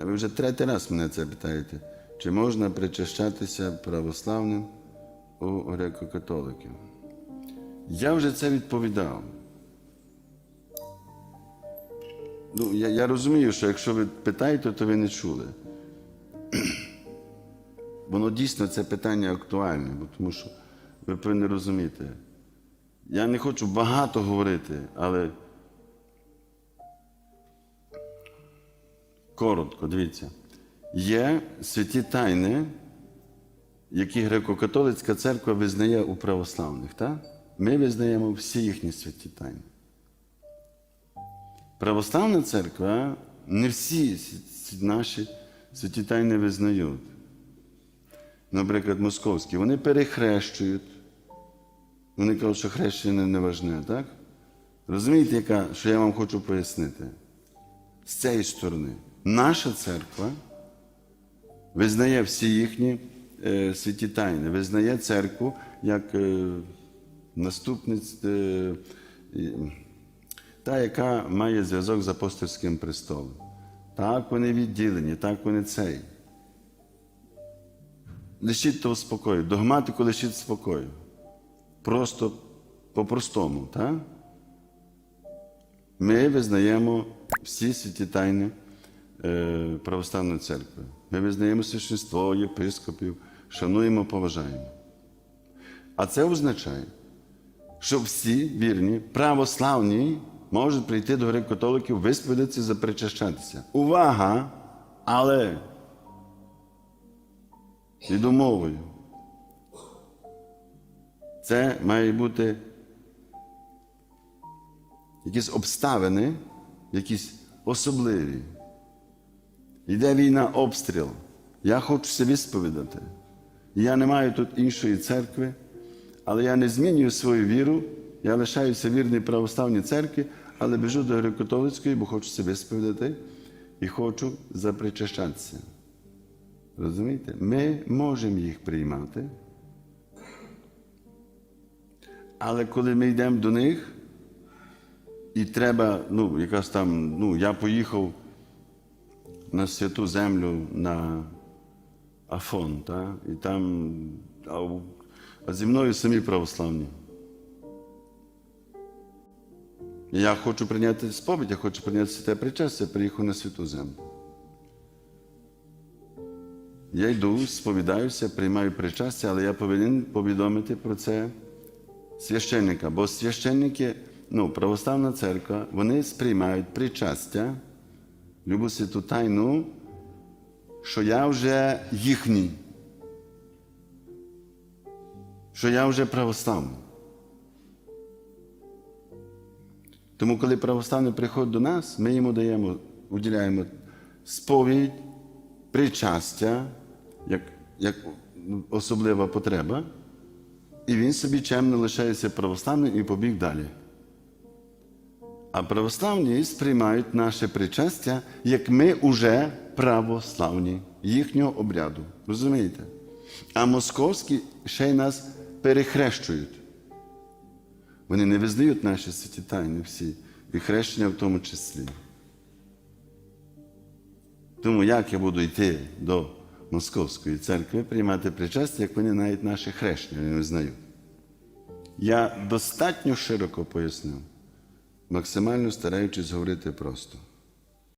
А ви вже третій раз мене це питаєте. Чи можна причащатися православним у греко-католиків? Я вже це відповідав. Ну, я, я розумію, що якщо ви питаєте, то ви не чули. Воно дійсно це питання актуальне, бо тому що ви повинні розуміти. Я не хочу багато говорити, але коротко, дивіться. Є святі тайни, які греко-католицька церква визнає у православних. Так? Ми визнаємо всі їхні святі тайни. Православна церква не всі наші святі тайни визнають. Наприклад, московські, вони перехрещують. Вони кажуть, що хрещення не важне, так? Розумієте, яка, що я вам хочу пояснити? З цієї сторони, наша церква визнає всі їхні е, святі тайни, визнає церкву як е, наступниць, е, та, яка має зв'язок з апостольським престолом. Так вони відділені, так вони цей. Лишіть того спокою, догматику лишіть спокою. Просто по-простому, так? Ми визнаємо всі святі тайни е, православної церкви. Ми визнаємо священство, єпископів, шануємо, поважаємо. А це означає, що всі вірні, православні можуть прийти до греко-католиків, висповідатися, запричащатися. Увага! Але під умовою. Це має бути якісь обставини, якісь особливі. Йде війна, обстріл. Я хочу себе висповідати. Я не маю тут іншої церкви, але я не змінюю свою віру. Я лишаюся вірний православній церкві, але біжу до греко-католицької, бо хочу себе висповідати і хочу запричащатися. Розумієте? Ми можемо їх приймати. Але коли ми йдемо до них, і треба, ну, якась там, ну, я поїхав на святу землю на Афон, та? і там, а, а зі мною самі православні. Я хочу прийняти сповідь, я хочу прийняти святе причастя, я приїхав на святу землю. Я йду, сповідаюся, приймаю причастя, але я повинен повідомити про це священника, бо священники, ну, православна церква, вони сприймають причастя, любу святу тайну, що я вже їхній, що я вже православний. Тому, коли православний приходить до нас, ми йому даємо, уділяємо сповідь, причастя, як, як особлива потреба, і він собі чемно лишається православним і побіг далі. А православні сприймають наше причастя, як ми уже православні їхнього обряду. Розумієте? А московські ще й нас перехрещують. Вони не визнають наші святі тайни всі, і хрещення в тому числі. Тому як я буду йти до Московської церкви, приймати причастя, як вони навіть наші хрещення не визнають? Я достатньо широко пояснив, максимально стараючись говорити просто.